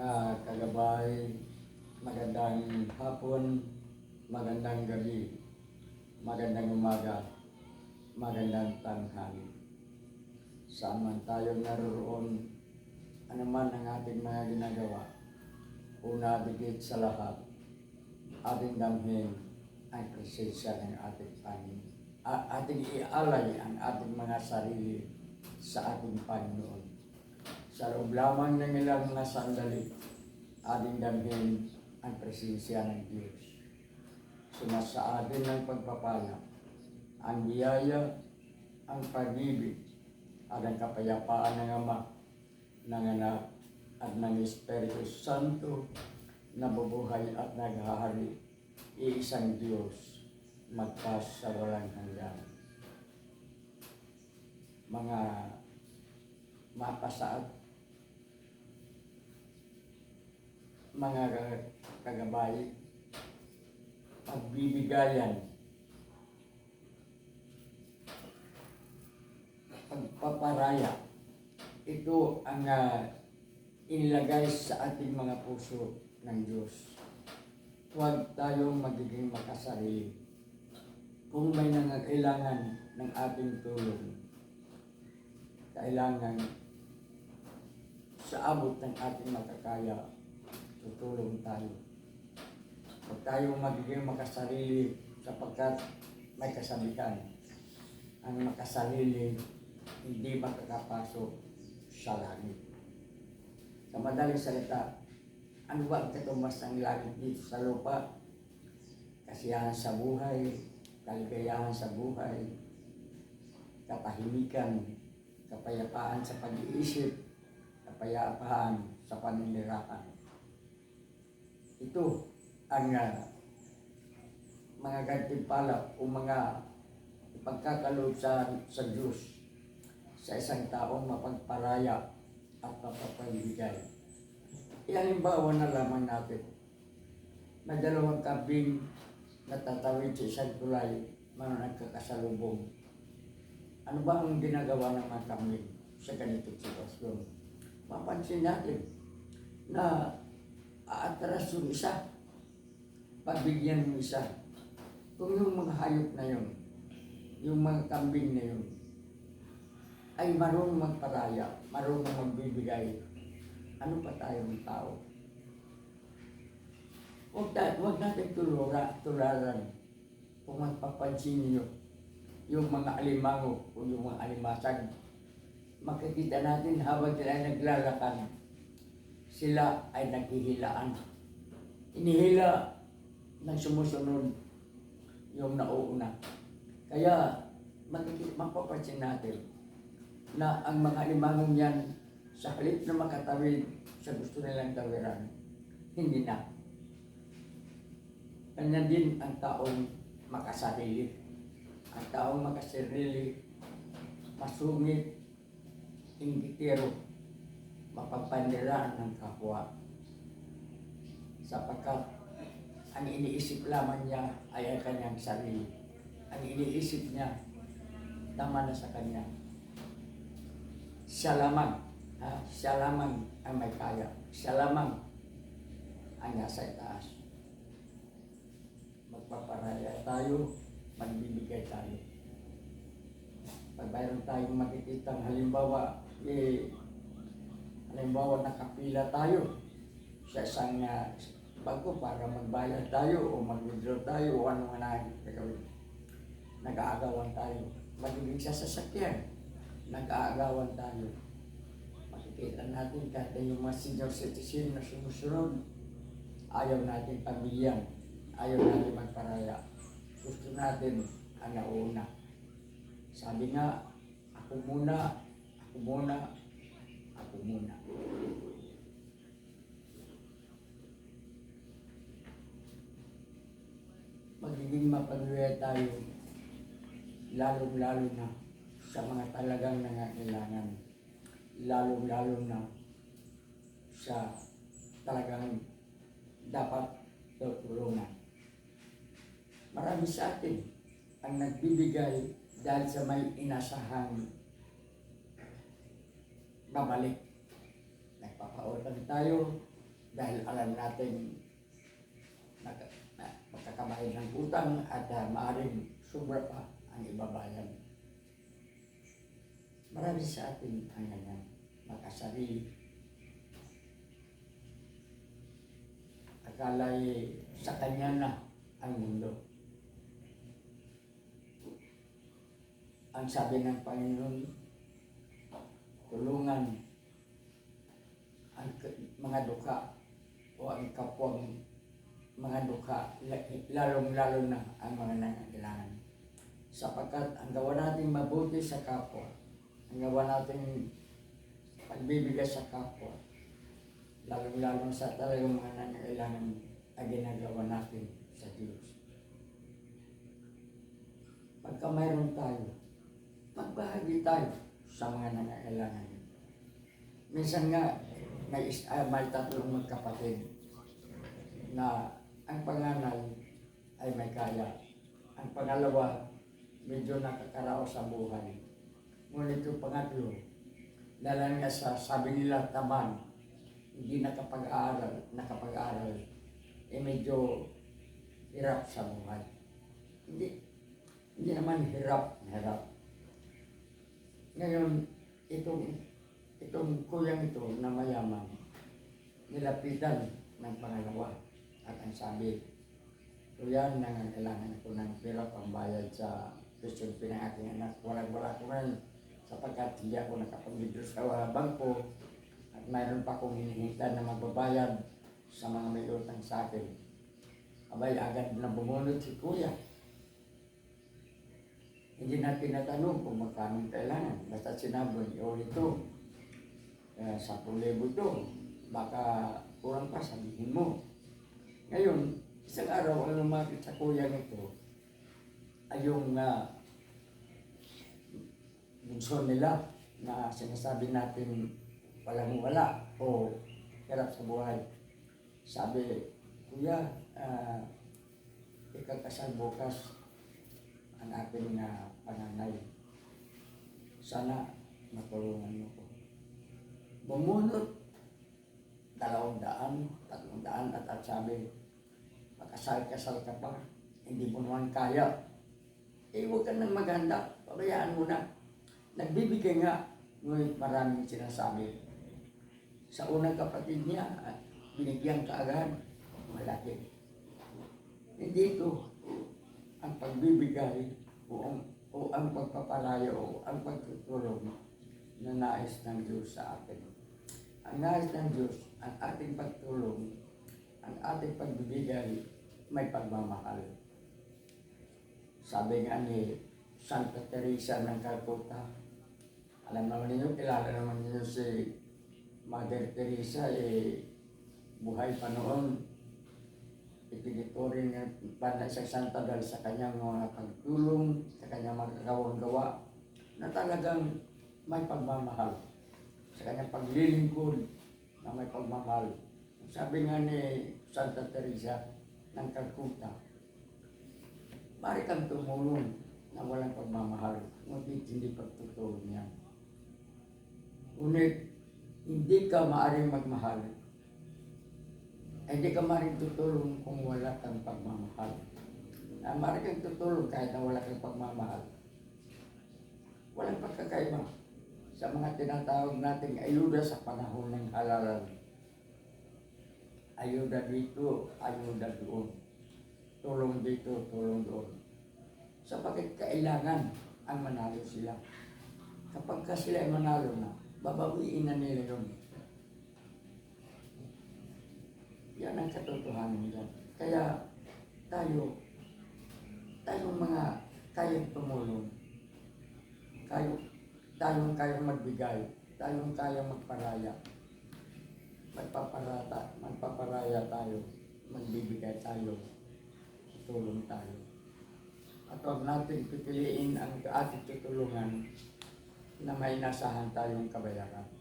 Mga kagabay, magandang hapon, magandang gabi, magandang umaga, magandang tanghali. Saan man tayo naroon, ano man ang ating mga ginagawa, una digit sa lahat, ating damhin ang presensya ng ating Panginoon. Ating ialay ang ating mga sarili sa ating Panginoon. Sa loob lamang ng ilang na sandali, ating damhin ang presensya ng Diyos. Sumasa atin ng pagpapala, ang biyaya, ang pag-ibig, at ang kapayapaan ng Ama, ng Anak, at ng Espiritu Santo, na bubuhay at naghahari, iisang Diyos, magpas sa walang hanggan. Mga mapasaad, mga kagabay, pagbibigayan, pagpaparaya. Ito ang uh, inilagay sa ating mga puso ng Diyos. Huwag tayong magiging makasarili. Kung may nangangailangan ng ating tulong, kailangan sa abot ng ating makakaya, tutulong tayo. Huwag tayong magiging makasarili sapagkat may kasabihan. Ang makasarili hindi makakapasok sa langit. Sa madaling salita, ano ba ang katumbas ng langit dito sa lupa? Kasiyahan sa buhay, kaligayahan sa buhay, katahimikan, kapayapaan sa pag-iisip, kapayapaan sa paninirahan. Ito ang uh, mga gantimpala o mga ipagkakaloob sa, sa Diyos sa isang taong mapagparaya at mapapagbigay. Ihalimbawa na lamang natin na dalawang kabing natatawid sa isang tulay man nagkakasalubong. Ano ba ang ginagawa ng mga kambing sa ganitong sitwasyon? Mapansin natin na aatras yung isa, pagbigyan ng isa. Kung yung mga hayop na yun, yung mga kambing na yun, ay marunong magparaya, marunong magbibigay, ano pa tayo ng tao? Huwag, ta- huwag natin tulura, tularan kung magpapansin niyo yung mga alimango o yung mga alimasag. Makikita natin habang sila naglalakad, sila ay naghihilaan. Inihila ng sumusunod yung nauuna. Kaya makikita, mapapansin natin na ang mga limangong yan sa halip na makatawid sa gusto nilang tawiran, hindi na. Kanya din ang taong makasarili. Ang taong makasarili, masungit, inggitero, mapagpandiraan ng kapwa. Sapagkat ang iniisip lamang niya ay ang kanyang sarili. Ang iniisip niya, tama na sa kanya siya lamang, ha? siya lamang ang may kaya, siya lamang ang nasa itaas. Magpaparaya tayo, magbibigay tayo. Pag mayroon tayong makikitang halimbawa, eh, halimbawa nakapila tayo sa isang uh, bangko para magbayad tayo o mag-withdraw tayo o ano man ang gagawin. Nag-aagawan tayo. Magiging sa sasakyan nag-aagawan tayo. Makikita natin kahit na yung mga senior citizen na sumusunod, ayaw natin pamilyan, ayaw natin magparaya. Gusto natin ang nauna. Sabi nga, ako muna, ako muna, ako muna. Magiging mapagluya tayo, lalong-lalo na sa mga talagang nangangailangan, lalong-lalo na sa talagang dapat tutulungan. Marami sa atin ang nagbibigay dahil sa may inasahang babalik. Nagpapautang tayo, dahil alam natin na, na makakabayad ng utang at uh, maaaring sobra pa ang ibabayan. Marami sa atin ang ganyan, makasarili. Akala'y sa kanya na ang mundo. Ang sabi ng Panginoon, tulungan ang mga dukha o ang kapwang mga dukha, la- lalong-lalo na ang mga nangangailangan. Sapagkat ang gawa natin mabuti sa kapwa, ang gawa natin pagbibigay sa kapwa, lalong-lalo sa talagang mga nangangailangan ang ginagawa natin sa Diyos. Pagka mayroon tayo, magbahagi tayo sa mga nangangailangan. Minsan nga, may, is- ah, may tatlong magkapatid na ang panganay ay may kaya. Ang pangalawa, medyo nakakaraos sa buhay. Ngunit yung pangatlo, dahil nga sa sabi nila taman, hindi nakapag-aaral, nakapag-aaral, eh medyo hirap sa buhay. Hindi, hindi naman hirap, hirap. Ngayon, itong, itong kuyang ito na mayaman, nilapitan ng pangalawa. At ang sabi, Kuya, nangangailangan ako ng pera pambayad sa fee ng aking anak. Walang-wala ko ngayon sapagkat hindi ako nakapag-withdraw sa bangko at mayroon pa akong hinihintan na magbabayad sa mga may utang sa akin. Abay, agad na bumunod si Kuya. Hindi na tinatanong kung magkano ang kailangan. Basta sinabi, o ito, eh, 10,000 ito, baka kurang pa, sabihin mo. Ngayon, isang araw ang lumapit sa kuya nito ay yung uh, nila na sinasabi natin walang wala o hirap sa buhay. Sabi, Kuya, uh, ikakasal bukas ang aking uh, panganay. Sana matulungan mo ko. Bumunot dalawang daan, tatlong daan at at sabi, makasal-kasal ka pa, hindi mo naman kaya. Eh, huwag ka nang maganda, pabayaan mo na. Nagbibigay nga, ngunit maraming sinasabi. Sa unang kapatid niya, binigyan ka agad, malaki. Hindi ito ang pagbibigay o ang, o ang pagpapalayo o ang pagtutulong na nais ng Diyos sa atin. Ang nais ng Diyos, ang ating pagtulong, ang ating pagbibigay, may pagmamahal. Sabi nga ni Santa Teresa ng Calcutta, alam naman ninyo, kilala naman ninyo si Mother Teresa, eh, buhay pa noon. Ipiniturin niya pa na isang santa dahil sa kanyang mga pagtulong, sa kanyang mga kagawang gawa, na talagang may pagmamahal. Sa kanyang paglilingkod na may pagmamahal. Sabi nga ni Santa Teresa ng Calcutta, Mari kang tumulong na walang pagmamahal, ngunit hindi pagtutulong yan. Ngunit, hindi ka maaring magmahal. Hindi ka maaring tutulong kung wala kang pagmamahal. Na maaring kang tutulong kahit na wala kang pagmamahal. Walang pagkakaiba sa mga tinatawag nating ayuda sa panahon ng halalan. Ayuda dito, ayuda doon. Tulong dito, tulong doon. Sapagkat kailangan ang manalo sila. Kapag ka sila ay manalo na, babawiin na nila yun. Yan ang katotohanan dyan. Kaya tayo, tayong mga kayang tumulong, tayo, tayong kayang magbigay, tayong kayang magparaya, magpaparata, magpaparaya tayo, magbibigay tayo, tulong tayo. At huwag natin pipiliin ang ating tutulungan na may nasahan tayong kabayaran.